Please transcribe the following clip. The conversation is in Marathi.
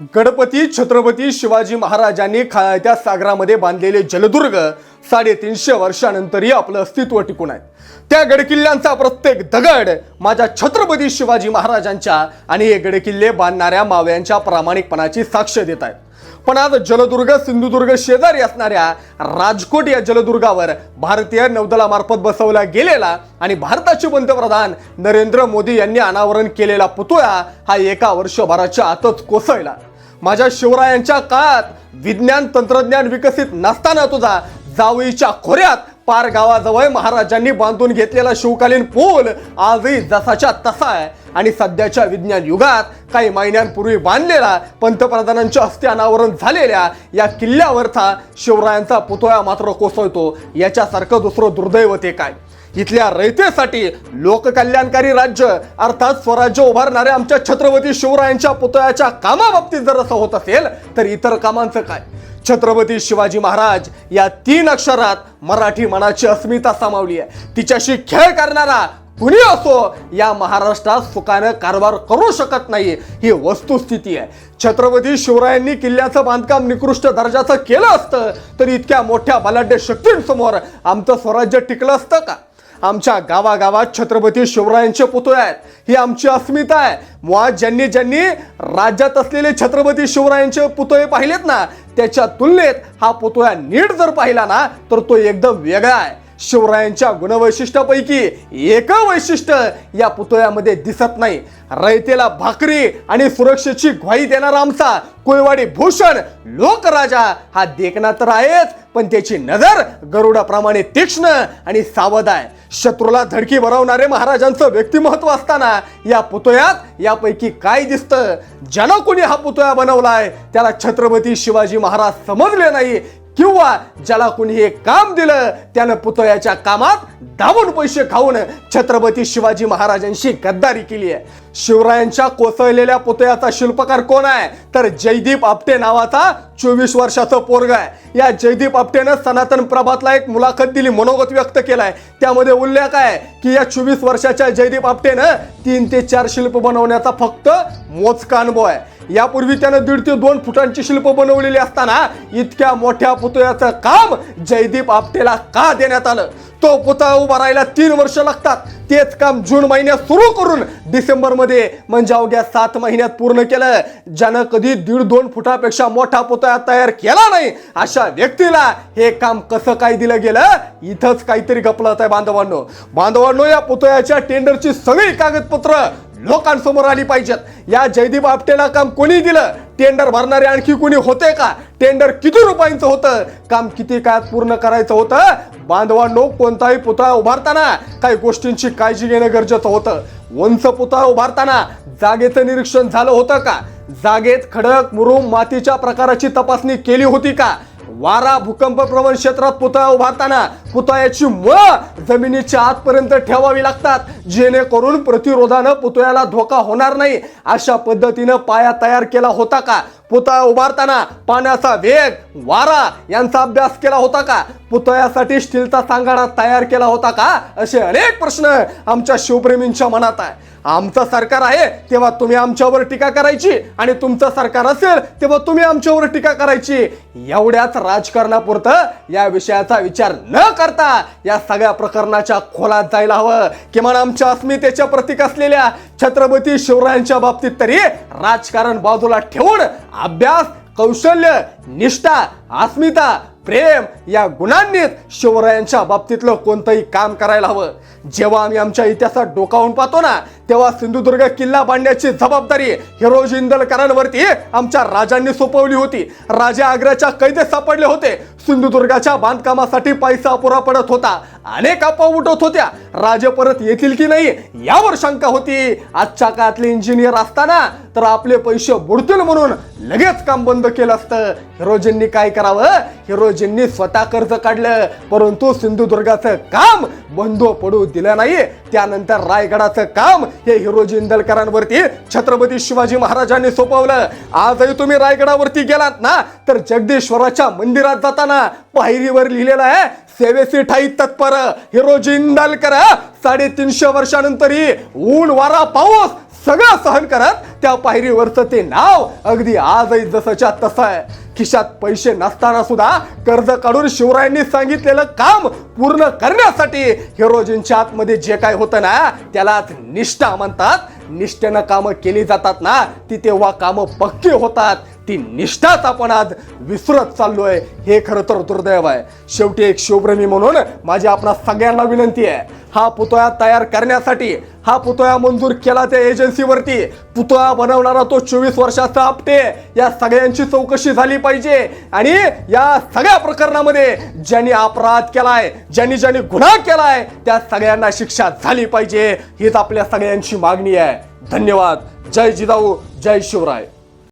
गणपती छत्रपती शिवाजी महाराजांनी खाण्याच्या सागरामध्ये बांधलेले जलदुर्ग साडेतीनशे वर्षानंतरही आपलं अस्तित्व टिकून आहे. त्या गडकिल्ल्यांचा प्रत्येक दगड माझ्या छत्रपती शिवाजी महाराजांच्या आणि हे गडकिल्ले बांधणाऱ्या मावळ्यांच्या प्रामाणिकपणाची साक्ष देत आहेत. पण आज जलदुर्ग सिंधुदुर्ग शेजारी असणाऱ्या राजकोट या जलदुर्गावर भारतीय नौदलामार्फत बसवला गेलेला आणि भारताचे पंतप्रधान नरेंद्र मोदी यांनी अनावरण केलेला पुतळा हा एका वर्षभराच्या आतच कोसळला. माझ्या शिवरायांच्या काळात विज्ञान तंत्रज्ञान विकसित नसताना तुझा जावळीच्या खोऱ्यात पार गावाजवळ महाराजांनी बांधून घेतलेला शिवकालीन पूल आजही जसाच्या तसा आहे. आणि सध्याच्या विज्ञान युगात काही महिन्यांपूर्वी बांधलेला पंतप्रधानांच्या हस्ते अनावरण झालेल्या या किल्ल्यावरचा शिवरायांचा पुतळा मात्र कोसळतो. याच्यासारखं दुसरं दुर्दैव ते काय? इथल्या रयतेसाठी लोककल्याणकारी राज्य अर्थात स्वराज्य उभारणाऱ्या आमच्या छत्रपती शिवरायांच्या पुतळ्याच्या कामाबाबतीत जर असं होत असेल तर इतर कामांचं काय? छत्रपती शिवाजी महाराज या तीन अक्षरात मराठी मनाची अस्मिता सामावली आहे. तिच्याशी खेळ करणारा कुणी असो या महाराष्ट्रात सुखानं कारभार करू शकत नाही ही वस्तुस्थिती आहे. छत्रपती शिवरायांनी किल्ल्याचं बांधकाम निकृष्ट दर्जाचं केलं असतं तर इतक्या मोठ्या बलाढ्य शक्तींसमोर आमचं स्वराज्य टिकलं असतं का? आमच्या गावागावात छत्रपती शिवरायांचे पुतळे आहेत. ही आमची अस्मिता आहे. मुळात ज्यांनी ज्यांनी राज्यात असलेले छत्रपती शिवरायांचे पुतळे पाहिलेत ना त्याच्या तुलनेत हा पुतळा नीट जर पाहिला ना तर तो एकदम वेगळा आहे. शिवरायांच्या गुणवैशिष्ट्यापैकी एक वैशिष्ट्य या पुतळ्यामध्ये दिसत नाही. रयतेला भाकरी आणि सुरक्षेची ग्वाही देणारा आमचा कोयवाडी भूषण लोकराजा हा देखना तर आहेच पण त्याची नजर गरुडाप्रमाणे तीक्ष्ण आणि सावध आहे. शत्रूला धडकी भरवणारे महाराजांचं व्यक्तिमत्व असताना या पुतळ्यात यापैकी काय दिसतं? ज्यानं कोणी हा पुतळा बनवलाय त्याला छत्रपती शिवाजी महाराज समजले नाही किंवा ज्याला कुणी हे काम दिलं त्यानं पुतळ्याच्या कामात धावून पैसे खाऊन छत्रपती शिवाजी महाराजांशी गद्दारी केली आहे. शिवरायांच्या कोसळलेल्या पुतळ्याचा शिल्पकार कोण आहे? तर जयदीप आपटे नावाचा चोवीस वर्षाचं पोरग आहे. या जयदीप आपटेनं सनातन प्रभातला एक मुलाखत दिली मनोगत व्यक्त केलाय. त्यामध्ये उल्लेख आहे की या चोवीस वर्षाच्या जयदीप आपटेनं तीन ते चार शिल्प बनवण्याचा फक्त मोजका अनुभव आहे. यापूर्वी त्यानं दीड ते दोन फुटांची शिल्प बनवलेली असताना इतक्या मोठ्या पुतळ्याचं काम जयदीप आपटेला का देण्यात आलं? तो पुतळा उभा राहायला तीन वर्ष लागतात. तेच काम जून महिन्यात सुरू करून डिसेंबरमध्ये म्हणजे अवघ्या सात महिन्यात पूर्ण केलं. ज्यानं कधी दीड दोन फुटापेक्षा मोठा पुतळा तयार केला नाही अशा व्यक्तीला हे काम कसं काय दिलं गेलं? इथंच काहीतरी गपलत आहे बांधवांनो. बांधवांनो या पुतळ्याच्या टेंडरची सगळी कागदपत्र लोकांसमोर आली पाहिजेत. या जयदीप आपटेला काम कोणी दिलं? टेंडर भरणारे आणखी कुणी होते का? टेंडर किती रुपयांचं होतं? काम किती काळात पूर्ण करायचं होतं? बांधवांनो कोणताही पुतळा उभारताना काही गोष्टींची काळजी घेणं गरजेचं होतं. वंच पुतळा उभारताना जागेचं निरीक्षण झालं होतं का? जागेत खडक मुरुम मातीच्या प्रकाराची तपासणी केली होती का? वारा भूकंप प्रवण क्षेत्रात पुतळा उभारताना पुतळ्याची मुळं जमिनीच्या आतपर्यंत ठेवावी लागतात. जेणेकरून प्रतिरोधानं पुतळ्याला धोका होणार नाही. अशा पद्धतीनं पाया तयार केला होता का? पुतळा उभारताना पाण्याचा वेग वारा यांचा अभ्यास केला होता का? पुतळ्यासाठी स्टीलचा सांगाडा तयार केला होता का? असे अनेक प्रश्न आमच्या शिवप्रेमींच्या मनात आहे. आमचं सरकार आहे तेव्हा तुम्ही आमच्यावर टीका करायची. आणि तुमचं सरकार असेल तेव्हा तुम्ही आमच्यावर टीका करायची. एवढ्याच राजकारणापुरतं या विषयाचा विचार न करता या सगळ्या प्रकरणाच्या खोलात जायला हवं. किमान आमच्या अस्मितेच्या प्रतीक असलेल्या छत्रपती शिवरायांच्या बाबतीत तरी राजकारण बाजूला ठेवून अभ्यास कौशल्य निष्ठा अस्मिता प्रेम या गुणांनीच शिवरायांच्या बाबतीतलं कोणतंही काम करायला हवं. जेव्हा आम्ही आमच्या इतिहासात डोकावून पाहतो ना तेव्हा सिंधुदुर्ग किल्ला बांधण्याची जबाबदारी हिरोज इंदलकरांवरती आमच्या राजांनी सोपवली होती. राजा आग्र्याच्या कैदेत सापडले होते. सिंधुदुर्गाच्या बांधकामासाठी पैसा अपुरा पडत होता. अनेक अफवा उठत होत्या. राजे परत येतील की नाही यावर शंका होती. आजच्या काळातले इंजिनियर असताना तर आपले पैसे बुडतील म्हणून लगेच काम बंद केलं असतं. हिरोजींनी काय करावं? हिरोजींनी स्वतः कर्ज काढलं. परंतु सिंधुदुर्गाचं काम बंद पडू दिलं नाही. त्यानंतर रायगडाचं काम हे हिरोजी इंदलकरांवरती छत्रपती शिवाजी महाराजांनी सोपवलं. आजही तुम्ही रायगडावरती गेलात ना तर जगदीश्वराच्या मंदिरात जाताना पायरीवर लिहिलेलं आहे सेवेसी ठाई तत्पर हिरोजी इंदलकर साडेतीनशे वर्षानंतरही ऊन वारा पाऊस सगळं सहन करत त्या पायरीवरचं ते नाव अगदी आजही जसंच्या तसं आहे. खिशात पैसे नसताना सुद्धा कर्ज काढून शिवरायांनी सांगितलेलं काम पूर्ण करण्यासाठी हिरोजींच्या आतमध्ये जे काय होतं ना त्यालाच निष्ठा म्हणतात. निष्ठेनं कामं केली जातात ना ती तेव्हा कामं पक्की होतात. ती निष्ठाच आपण आज विसरत चाललोय. हे खरं तर दुर्दैव आहे. शेवटी एक शिवप्रेमी म्हणून माझी आपणा सगळ्यांना विनंती आहे. हा पुतळा तयार करण्यासाठी हा पुतळा मंजूर केला त्या एजन्सीवरती पुतळा बनवणारा तो चोवीस वर्षाचा आपटे या सगळ्यांची चौकशी झाली पाहिजे. आणि या सगळ्या प्रकरणामध्ये ज्यांनी अपराध केलाय ज्यांनी ज्यांनी गुन्हा केलाय त्या सगळ्यांना शिक्षा झाली पाहिजे. हीच आपल्या सगळ्यांची मागणी आहे. धन्यवाद. जय जिजाऊ जय शिवराय.